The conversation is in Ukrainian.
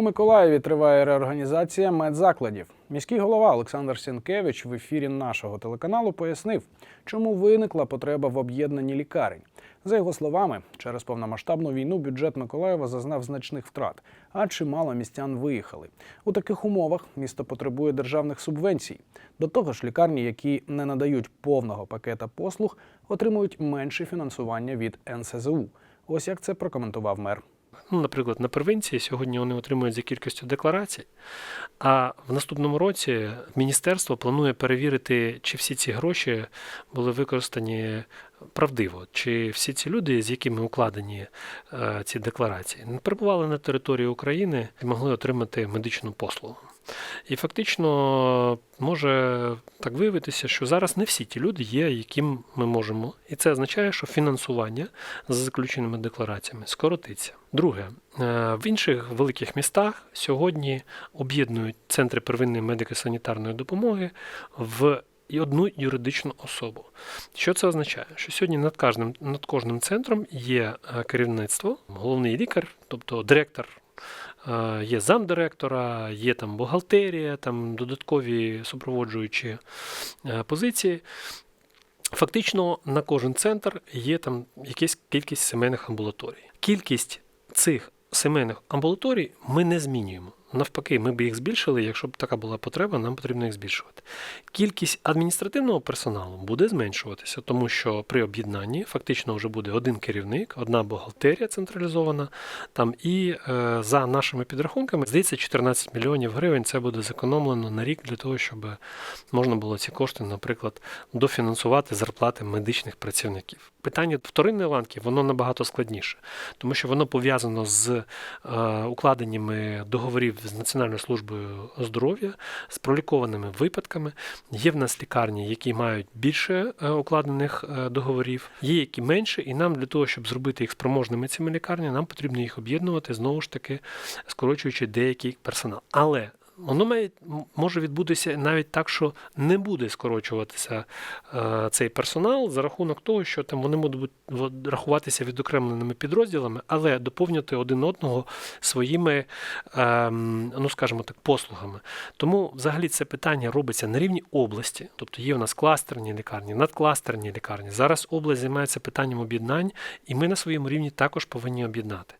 У Миколаєві триває реорганізація медзакладів. Міський голова Олександр Сінкевич в ефірі нашого телеканалу пояснив, чому виникла потреба в об'єднанні лікарень. За його словами, через повномасштабну війну бюджет Миколаєва зазнав значних втрат, а чимало містян виїхали. У таких умовах місто потребує державних субвенцій. До того ж, лікарні, які не надають повного пакета послуг, отримують менше фінансування від НСЗУ. Ось як це прокоментував мер. Ну, наприклад, на первинці сьогодні вони отримують за кількістю декларацій, а в наступному році міністерство планує перевірити, чи всі ці гроші були використані правдиво, чи всі ці люди, з якими укладені е, ці декларації, перебували на території України і могли отримати медичну послугу. І фактично може так виявитися, що зараз не всі ті люди є, яким ми можемо. І це означає, що фінансування за заключеними деклараціями скоротиться. Друге, е, в інших великих містах сьогодні об'єднують центри первинної медико-санітарної допомоги в і одну юридичну особу. Що це означає? Що сьогодні над кожним, над кожним центром є е, керівництво, головний лікар, тобто директор Є замдиректора, є там бухгалтерія, там додаткові супроводжуючі е, позиції. Фактично на кожен центр є там якась кількість сімейних амбулаторій. Кількість цих сімейних амбулаторій ми не змінюємо. Навпаки, ми б їх збільшили, якщо б така була потреба, нам потрібно їх збільшувати. Кількість адміністративного персоналу буде зменшуватися, тому що при об'єднанні фактично вже буде один керівник, одна бухгалтерія централізована. Там і е, за нашими підрахунками, здається, 14 мільйонів гривень це буде зекономлено на рік для того, щоб можна було ці кошти, наприклад, дофінансувати зарплати медичних працівників. Питання вторинної ланки воно набагато складніше, тому що воно пов'язано з е, укладеннями договорів з Національною службою здоров'я, з пролікованими випадками. Є в нас лікарні, які мають більше е, укладених е, договорів, є які менше, і нам для того, щоб зробити їх спроможними цими лікарнями, нам потрібно їх об'єднувати знову ж таки, скорочуючи деякий персонал. Але Воно має може відбутися навіть так, що не буде скорочуватися е, цей персонал за рахунок того, що там вони будуть рахуватися відокремленими підрозділами, але доповнювати один одного своїми, е, ну скажімо так, послугами. Тому взагалі це питання робиться на рівні області, тобто є в нас кластерні лікарні, надкластерні лікарні. Зараз область займається питанням об'єднань, і ми на своєму рівні також повинні об'єднати.